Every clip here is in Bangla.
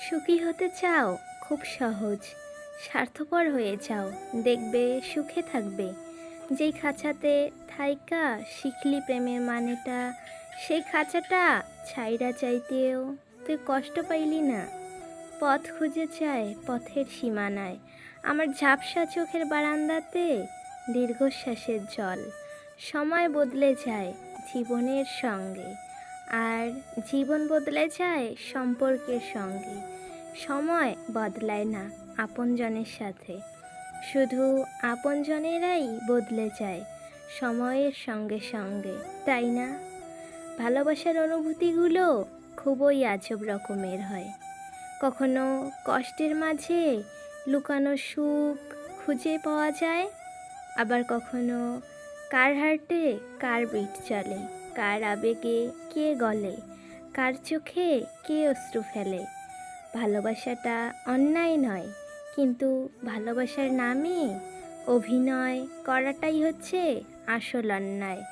সুখী হতে চাও, খুব সহজ। স্বার্থপর হয়ে যাও, দেখবে সুখে থাকবে। যেই খাঁচাতে থাইকা শিখলি প্রেমের মানেটা, সেই খাঁচাটা ছাইরা চাইতেও তুই কষ্ট পাইলি না। পথ খুঁজে চায় পথের সীমানায়। আমার ঝাপসা চোখের বারান্দাতে দীর্ঘশ্বাসের জল। সময় বদলে যায় জীবনের সঙ্গে। আর জীবন বদলে যায় সম্পর্কের সঙ্গে। সময় বদলায় না আপনজনের সাথে। শুধু আপনজনেরাই বদলে যায় সময়ের সঙ্গে সঙ্গে, তাই না? ভালোবাসার অনুভূতিগুলো খুবই আজব রকমের হয়। কখনো কষ্টের মাঝে লুকানো সুখ খুঁজে পাওয়া যায়, আবার কখনো কার হার্টে কার বিট চলে। কার আবেগে কে গলে? কার চোখে কে অশ্রু ফেলে? ভালোবাসাটা অন্যায় নয়, কিন্তু ভালোবাসার নামে অভিনয় করাটাই হচ্ছে আসল অন্যায়।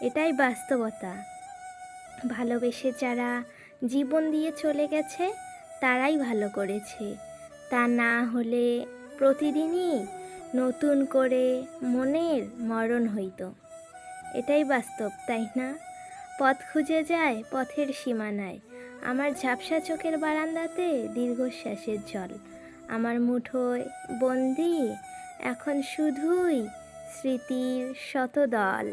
এটাই বাস্তবতা। ভালোবেসে যারা জীবন দিয়ে চলে গেছে, তারাই ভালো করেছে। তা না হলে প্রতিদিনই নতুন করে মনের মরণ হইতো। এটাই বাস্তব, তাই না? পথ খুঁজে যায় পথের সীমানায়। আমার ঝাপসা চোখের বারান্দাতে দীর্ঘশ্বাসের জল। আমার মুঠোয় বন্দি, এখন শুধুই স্মৃতির শতদল।